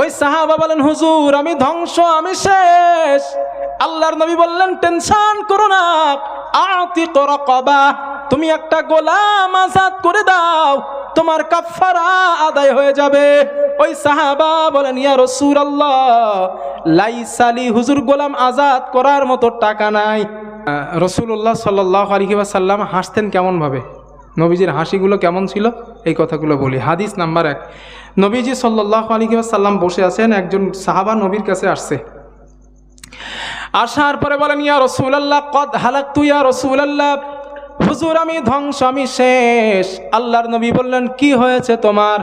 ওই সাহাবা বলেন, হুজুর, আমি ধ্বংস, আমি শেষ। আল্লাহর নবী বললেন, টেনশন করো না। আতি কবা তুমি একটা গোলাম আজাদ করে দাও, তোমার কাফারা আদায় হয়ে যাবে। ওই সাহাবা বলেন, ইয়া রসুল আল্লাহ লাইসালি হুজুর, গোলাম আজাদ করার মতো টাকা নাই। রসুল্লাহ সাল্লাহ আলহি সাল্লাম হাসতেন কেমনভাবে? নবীজির হাসিগুলো কেমন ছিল? এই কথাগুলো বলি। হাদিস নাম্বার এক। নবীজি সাল্লাহ আলহি সাল্লাম বসে আছেন, একজন সাহাবা নবীর কাছে আসছে। আসার পরে বলেন, ইয়া রসুলাল্লাহ, কদ হালাক তুই ইয়া রসুলাল্লাহ, হুজুর আমি ধ্বংস, আমি শেষ। আল্লাহর নবী বললেন, কি হয়েছে তোমার?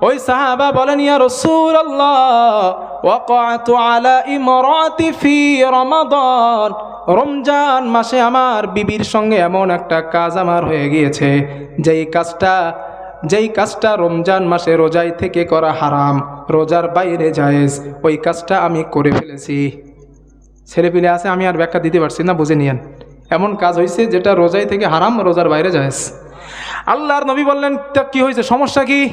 ওই সাহাবা বলেন, ইয়া রসুল আল্লাহ ওয়াকাতু আলা ইমরাতি ফি রমাদান। রমজান মাসে আমার বিবির সঙ্গে এমন একটা কাজ আমার হয়ে গিয়েছে। যেই কাজটা যেই কাজটা রমজান মাসে রোজাই থেকে করা হারাম, রোজার বাইরে জায়েজ, ওই কাজটা আমি করে ফেলেছি। ছেলে পিলে আছে, আমি আর ব্যাখ্যা দিতে পারছি না, বুঝে নিয়েন। এমন কাজ হয়েছে যেটা রোজাই থেকে হারাম, রোজার বাইরে জায়েজ। আল্লাহর নবী বললেন, তা কি হয়েছে সমস্যা কি?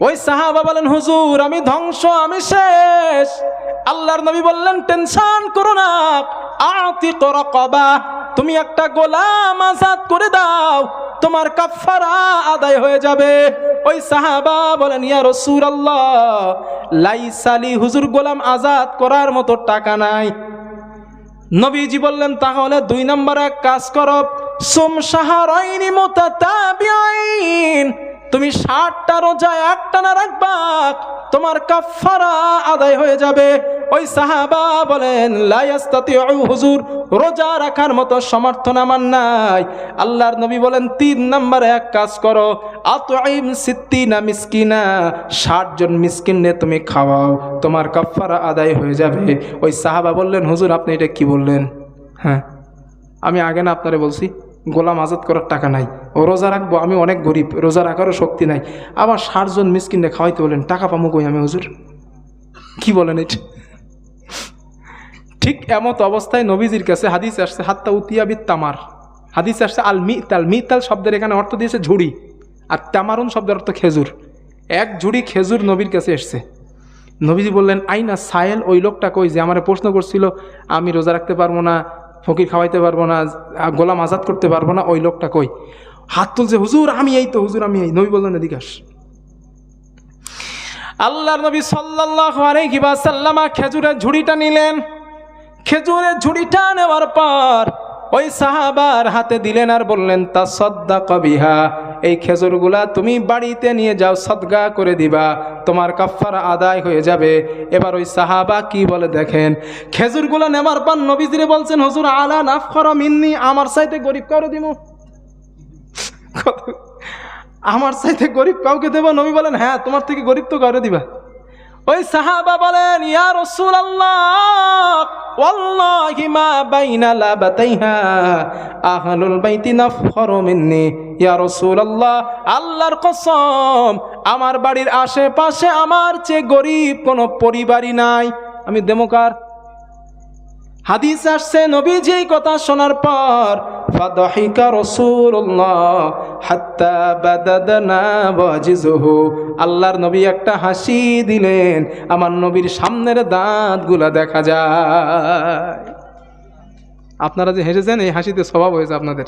ওই সাহাবা বলেন, হুজুর, আমি ধ্বংস, আমি শেষ। আল্লাহর নবী বললেন, টেনশন করো না। তুমি একটা গোলাম আজাদ করে দাও, তোমার কাফারা আদায় হয়ে যাবে। ওই সাহাবা বলেন, ইয়া রসুল আল্লাহ লাইসালি হুজুর গোলাম আজাদ করার মতো টাকা নাই। নবীজি বললেন, তাহলে দুই নম্বর এক কাজ করো, সোম সাহারাইনি মোতাতাবিআইন তুমি ষাটটা রোজা একটা না রাখবা, তোমার কাফারা আদায় হয়ে যাবে। ওই সাহাবা বলেন হুজুর, রোজা রাখার মতো সমর্থন আমার নাই। আল্লাহর নবী বলেন, তিন নম্বরে এক কাজ করো আতইম সিত্তিনা মিসকিনা, ষাট জন মিসকিনে তুমি খাওয়াও, তোমার কাফারা আদায় হয়ে যাবে। ওই সাহাবা বললেন, হুজুর, আপনি এটা কি বললেন? হ্যাঁ আমি আগে না আপনারে বলছি, গোলাম আজাদ করার টাকা নাই। রোজা রাখব, আমি অনেক গরিব, রোজা রাখারও শক্তি নাই। আবার ষাটজন মিসকিনে খাওয়াইতে বলেন, টাকা পামো কই আমি, হুজুর? কি বলেন এটা? ঠিক এমত অবস্থায় নবীজির কাছে হাদিস আসছে, হাত্তা উতিয়াবিদ তামার। হাদিস আসছে, আল মিতাল মিতাল শব্দের এখানে অর্থ দিয়েছে ঝুড়ি, আর তামারুন শব্দের অর্থ খেজুর। এক ঝুড়ি খেজুর নবীর কাছে এসছে। নবীজি বললেন, আইনা সায়েল, ওই লোকটা কই যে আমার প্রশ্ন করছিল, আমি রোজা রাখতে পারব না, ফকির খাওয়াইতে পারব না, গোলাম আজাদ করতে পারব না, ওই লোকটা কই? হাত তুলছে, হুজুর, আমি এই তো, হুজুর, আমি এই। নবী বললেন, এদিকে আস। আল্লাহর নবী সাল্লাল্লাহু আলাইহি ওয়াসাল্লামা খেজুরের ঝুড়িটা নিলেন। খেজুরের ঝুড়িটা নেওয়ার পর ওই সাহাবার হাতে দিলেন আর বললেন তা সদ্দা কবিহা এই খেজুরগুলা তুমি বাড়িতে নিয়ে যাও, সদগা করে দিবা, তোমার কাফারা আদায় হয়ে যাবে। এবার ওই সাহাবা কি বলে দেখেন, খেজুরগুলা নেওয়ার পর নবীজিরে বলছেন, হজুর, আলা নাফ করো আমার সাইতে গরিব কারও দিব আমার সাইতে গরিব কাউকে দেবো? নবী বলেন হ্যাঁ তোমার থেকে গরিব তো করে দিবা? ওই সাহাবা বলেন, ইয়া রাসূলুল্লাহ, ওয়াল্লাহি মা বাইনা লাবাতাইহা, আহলুল বাইতি নাফখরু মিন্নি। ইয়া রাসূলুল্লাহ, আল্লাহর আমার বাড়ির আশেপাশে আমার চেয়ে গরিব কোনো পরিবারই নাই। আমি দেমকার হাদিস আসছে, নবীজি কথা শোনার পর আল্লাহর নবী একটা হাসি দিলেন, আমার নবীর সামনের দাঁতগুলা দেখা যায়। আপনারা যে হেসেছেন, এই হাসিতে স্বভাব হয়েছে আপনাদের।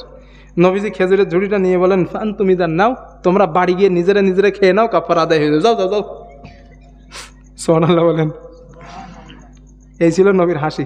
নবীজি খেজুরের ঝুড়িটা নিয়ে বলেন, ফান তুমি যান নাও, তোমরা বাড়ি গিয়ে নিজেরা নিজেরা খেয়ে নাও, কাপড় আদায় হয়ে যাও যাও যাও। সোহানাল্লাহ বলেন। এই ছিল নবীর হাসি।